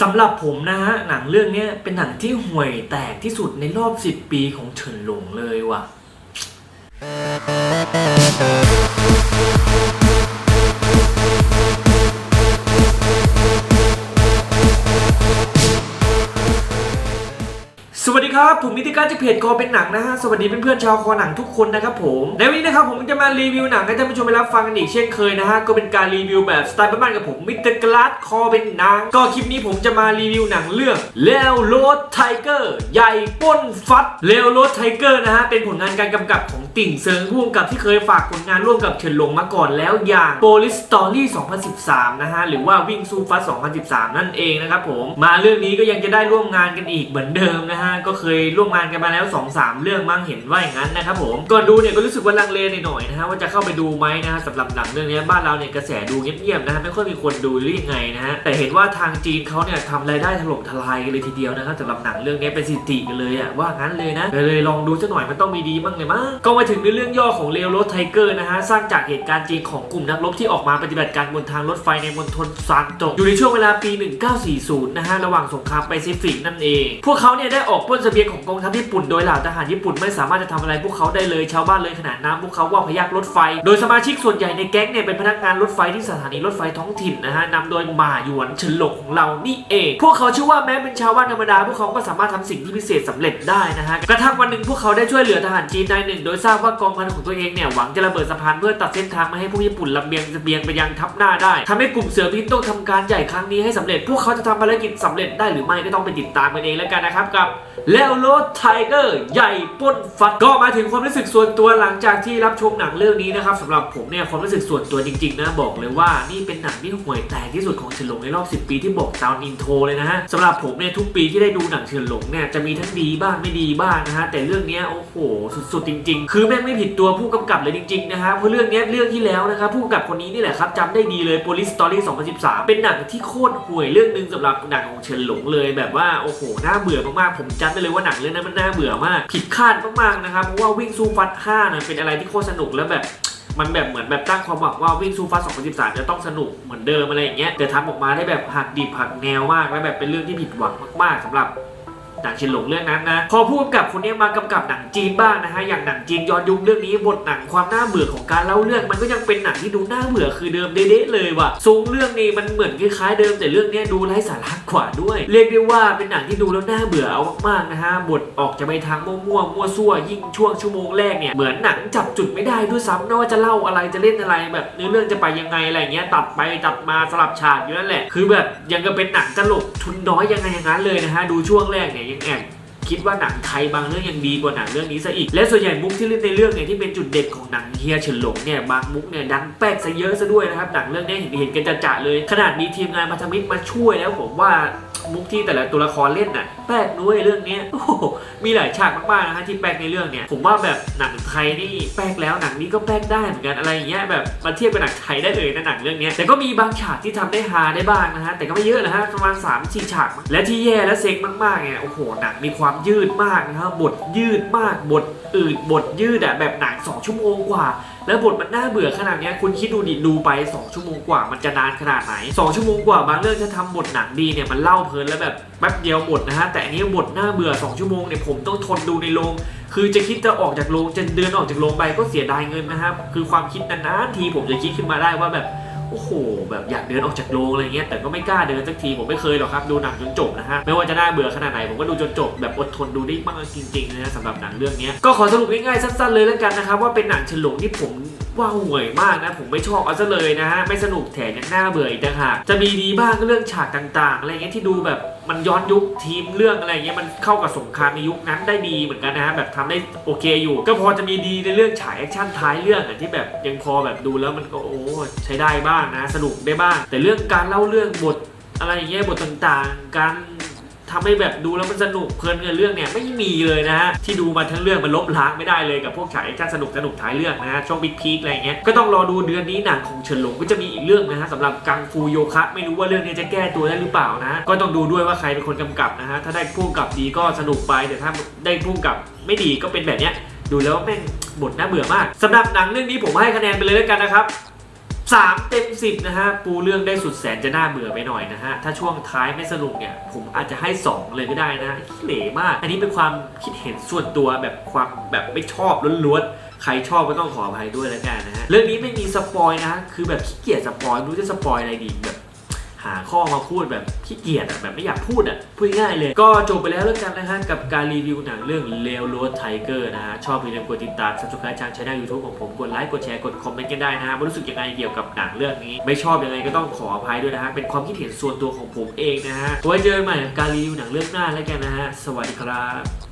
สำหรับผมนะฮะหนังเรื่องนี้เป็นหนังที่ห่วยแตกที่สุดในรอบ 10 ปีของเฉินหลงเลยว่ะ ครับ ผมนิติการจากเพจคอเป็นหนังนะฮะ สวัสดีเพื่อนๆชาวคอหนังทุกคนนะครับผม ในวันนี้นะครับผมจะมารีวิวหนังให้ท่านผู้ชมไปรับฟังกันอีกเช่นเคยนะฮะ ก็เป็นการรีวิวแบบสไตล์บ้านๆกับผมมิตอร์กลาสคอเป็นหนัง ก็คลิปนี้ผมจะมารีวิวหนังเรื่องเลวโรดไทเกอร์ใหญ่ป้นฟัดเลวโรดไทเกอร์นะฮะ เป็นผลงานการกำกับของติ่งเซิงผู้กำกับที่เคยฝากผลงานร่วมกับเฉินหลงมาก่อนแล้วอย่าง Police Story 2013 นะฮะ หรือว่าวิ่งสู้ฟัด2013 นั่นเองนะครับผม มาเรื่องนี้ก็ยังจะได้ร่วมงานกันอีกเหมือนเดิมนะฮะ ก็เคยร่วมงานกันมาแล้ว 2-3 เรื่องมั้งเห็นว่าอย่างนั้นนะครับผมก่อนดูเนี่ยก็รู้สึกว่าลังเลหน่อยๆนะฮะว่าจะเข้าไปดูไหมนะฮะสำหรับหนังเรื่องนี้บ้านเราเนี่ยกระแสดูเงียบๆนะฮะไม่ค่อยมีคนดูหรือยังไงนะฮะแต่เห็นว่าทางจีนเขาเนี่ยทำรายได้ถล่มทลายกันเลยทีเดียวนะครับสำหรับหนังเรื่องนี้เป็นสิติกันเลยอะว่างั้นเลยนะเลยลองดูสักหน่อยมันต้องมีดีบ้างเลยมั้งก็มาถึงในเรื่องย่อของเลโรสไทเกอร์นะฮะสร้างจากเหตุการณ์จริงของกลุ่มนักรบที่ออกมาปฏิบัติการบนทางรถไฟในมณฑลซานโตะอยู่ในช่วงเวลาปี 1940 นะฮะระหว่างสงครามแปซิฟิกนั่นเอง พวกเขาเนี่ยได้ออกปล้นเสบียงของกองทัพญี่ปุ่นโดยเหล่าทหารญี่ปุ่นไม่สามารถจะทำอะไรพวกเขาได้เลยชาวบ้านเลยขนาดน้ำพวกเขาว่าพยักรถไฟ โดยสมาชิกส่วนใหญ่ในแก๊งเนี่ยเป็นพนักงานรถไฟที่สถานีรถไฟท้องถิ่นนะฮะนำโดยหมาหยวนเฉินหลงของเรานี่เอง พวกเขาเชื่อว่าแม้เป็นชาวบ้านธรรมดา พวกเขาก็สามารถทำสิ่งที่พิเศษสำเร็จได้นะฮะกระทั่งวันหนึ่งพวกเขาได้ช่วยเหลือทหารจีนนายหนึ่ง โดยทราบว่ากองพันของตัวเองเนี่ยหวังจะระเบิดสะพานเพื่อตัดเส้นทางไม่ให้พวกญี่ปุ่นลำเลียงเสบียงไปยังทัพหน้าได้ทำให้กลุ่มเสือพิษต้องทำการใหญ่ครั้งนี้ให้สำเร็จ พวกเขาจะทำภารกิจสำเร็จได้หรือไม่ก็ต้องไปติดตามกันเองแล้วกันนะครับกับแลวโรดไทเกอร์ใหญ่ป้นฟัดก็มาถึงความรู้สึกส่วนตัวหลังจากที่รับชมหนังเรื่องนี้นะครับสำหรับผมเนี่ยความรู้สึกส่วนตัวจริงๆนะบอกเลยว่านี่เป็นหนังที่ห่วยแตกที่สุดของเฉินหลงในรอบ 10 ปีที่บอกตามอินโทรเลยนะฮะสำหรับผมเนี่ยทุกปีที่ได้ดูหนังเฉินหลงเนี่ยจะมีทั้งดีบ้างไม่ดีบ้างนะฮะแต่เรื่องนี้โอ้โหสุดๆจริง ๆ คือแม่งไม่ผิดตัวผู้กำกับเลยจริงๆนะฮะเพราะเรื่องนี้เรื่องที่แล้วนะครับผู้กำกับคนนี้นี่แหละครับจำได้ดีเลย Police Story 2013 เป็นหนังที่โคตรห่วยเรื่องนึงสำหรับหนังของเฉินหลงเลยแบบว่าโอ้โหน่าเบื่อมากๆผมจำได้เลยว่าหนังเรื่องนั้นมันน่าเบื่อมาก ผิดคาดมากๆนะครับเพราะว่าวิ่งสู้ฟัด5นะเป็นอะไรที่โคตรสนุกแล้วแบบมันแบบเหมือนแบบตั้งความหวังว่าวิ่งซูฟัด2013 จะต้องสนุกเหมือนเดิมอะไรอย่างเงี้ยแต่ทำออกมาได้แบบหักดิบหักแนวมาก และแบบเป็นเรื่องที่ผิดหวังมากๆสำหรับ หนังเฉินหลงเรื่องนั้นนะพอผู้กำกับคนนี้มากำกับหนังจีนบ้างนะฮะอย่างหนังจีนย้อนยุคเรื่องนี้บทหนังความน่าเบื่อของการเล่าเรื่องมันก็ยังเป็นหนังที่ดูน่าเบื่อคือเดิมเด๊ะเลยว่ะทรงเรื่องนี้มันเหมือนคล้ายๆเดิมแต่เรื่องนี้ดูไร้สาระกว่าด้วย เรียกได้ว่าเป็นหนังที่ดูแล้วน่าเบื่อเอามากๆนะฮะบทออกจะไปทางมั่วๆมั่วซั่วยิ่งช่วงชั่วโมงแรกเนี่ยเหมือนหนังจับจุดไม่ได้ด้วยซ้ำนะว่าจะเล่าอะไรจะเล่นอะไรแบบเนื้อเรื่องจะไปยังไงอะไรเงี้ยตัดไปตัดมาสลับฉากอยู่นั่นแหละ คือแบบยังก็เป็นหนังตลกทุนน้อยยังไงอย่างนั้นเลยนะฮะดูช่วงแรกเนี่ยแอบคิดว่าหนังไทยบางเรื่องยังดีกว่าหนังเรื่องนี้ซะอีก และส่วนใหญ่มุกที่เล่นในเรื่องเนี่ยที่เป็นจุดเด่นของหนังเฮียเฉินหลงเนี่ยบางมุกเนี่ยดังแป๊กซะเยอะซะด้วยนะครับหนังเรื่องนี้เห็นเห็นกันจะๆเลย ขนาดมีทีมงานพัฒมิตรมาช่วยแล้วผมว่า มุกที่แต่ละตัวละครเล่นน่ะแป๊กด้วยเรื่องนี้โอ้โหมีหลายฉากมากๆนะฮะที่แป๊กในเรื่องเนี่ยผมว่าแบบหนังไทยนี่แป๊กแล้วหนังนี้ก็แป๊กได้เหมือนกันอะไรอย่างเงี้ยแบบมาเทียบกับหนังไทยได้เลยนะหนังเรื่องนี้แต่ก็มีบางฉากที่ทำได้ฮาได้บ้างนะฮะแต่ก็ไม่เยอะนะฮะประมาณ3 4ฉากมั้งและที่แย่และเซ็งมากๆเนี่ยโอ้โหหนังมีความยืดมากนะครับทยืดมากบทอืดบทยืดอะแบบหนังสองชั่วโมงกว่า แล้วบทมันน่าเบื่อขนาดนี้คุณคิดดูดิดูไป 2 ชั่วโมงกว่ามันจะนานขนาดไหน 2 ชั่วโมงกว่าบางเรื่องถ้าทำบทหนังดีเนี่ยมันเล่าเพลินแล้วแบบแป๊บเดียวหมดนะฮะแต่อันนี้บทน่าเบื่อ 2 ชั่วโมงเนี่ยผมต้องทนดูในโรงคือจะคิดจะออกจากโรงจะเดินออกจากโรงไปก็เสียดายเงินนะครับคือความคิดนานๆทีผมจะคิดขึ้นมาได้ว่าแบบโอ้โห แบบอยากเดินออกจากโรงอะไรเงี้ยแต่ก็ไม่กล้าเดินสักทีผมไม่เคยหรอกครับ ดูหนังจนจบนะฮะ ไม่ว่าจะน่าเบื่อขนาดไหน ผมก็ดูจนจบ แบบอดทนดูได้มากจริงๆนะฮะสำหรับหนังเรื่องนี้ก็ขอสรุปง่ายๆสั้นๆเลยแล้วกันนะครับ ว่าเป็นหนังฉลงที่ผม ว่าห่วยมากนะ ผมไม่ชอบเอาซะเลยนะฮะ ไม่สนุกแถมยังน่าเบื่ออีกต่างหากจะมีดีบ้างก็เรื่องฉากต่างๆ อะไรเงี้ยที่ดูแบบมันย้อนยุคทีมเรื่องอะไรเงี้ยมันเข้ากับสงครามในยุคนั้นได้ดีเหมือนกันนะฮะแบบทำได้โอเคอยู่ ก็พอจะมีดีในเรื่องฉายแอคชั่นท้ายเรื่องอะที่แบบยังพอแบบดูแล้วมันก็โอ้ใช้ได้บ้างนะ สนุกได้บ้าง แต่เรื่องการเล่าเรื่องบทอะไรเงี้ยบทต่างๆ การ ทำให้แบบดูแล้วมันสนุกเพลินกับเรื่องเนี่ยไม่มีเลยนะฮะที่ดูมาทั้งเรื่องมันลบล้างไม่ได้เลยกับพวกฉายแอคชั่นสนุกสนุกท้ายเรื่องนะฮะช่วงบิ๊กพีคอะไรเงี้ยก็ต้องรอดูเดือนนี้หนังของเฉินหลงก็จะมีอีกเรื่องนะฮะสำหรับกังฟูโยคะไม่รู้ว่าเรื่องนี้จะแก้ตัวได้หรือเปล่านะก็ต้องดูด้วยว่าใครเป็นคนกำกับนะฮะถ้าได้ผู้กำกับดีก็สนุกไปแต่ถ้าได้ผู้กำกับไม่ดีก็เป็นแบบเนี้ยดูแล้วแม่งบทน่าเบื่อมากสำหรับหนังเรื่องนี้ผมให้คะแนนไปเลยแล้วกันนะครับ 3เต็ม10นะฮะ ปูเรื่องได้สุดแสนจะน่าเบื่อไปหน่อยนะฮะ ถ้าช่วงท้ายไม่สนุกเนี่ย ผมอาจจะให้ 2 เลยก็ได้นะขี้เหร่มาก อันนี้เป็นความคิดเห็นส่วนตัวแบบความแบบไม่ชอบล้วนๆ ใครชอบก็ต้องขออภัยด้วยแล้วกันนะฮะ เรื่องนี้ไม่มีสปอยนะ คือแบบขี้เกียจสปอยรู้จะสปอยอะไรดีแบบ หาข้อมาพูดแบบขี้เกียจอะแบบไม่อยากพูดอะพูดง่ายเลย ก็จบไปแล้วแล้วกันนะฮะกับการรีวิวหนังเรื่องเลวโรดไทเกอร์นะฮะชอบอย่าลืมกดติดตาม subscribe ทางช่องยูทูบของผมกดไลค์กดแชร์กดคอมเมนต์กันได้นะฮะว่ารู้สึกยังไงเกี่ยวกับหนังเรื่องนี้ ไม่ชอบยังไงก็ต้องขออภัยด้วยนะฮะเป็นความคิดเห็นส่วนตัวของผมเองนะฮะไว้เจอกันใหม่กับการรีวิวหนังเรื่องหน้าแล้วกันนะฮะสวัสดีครับ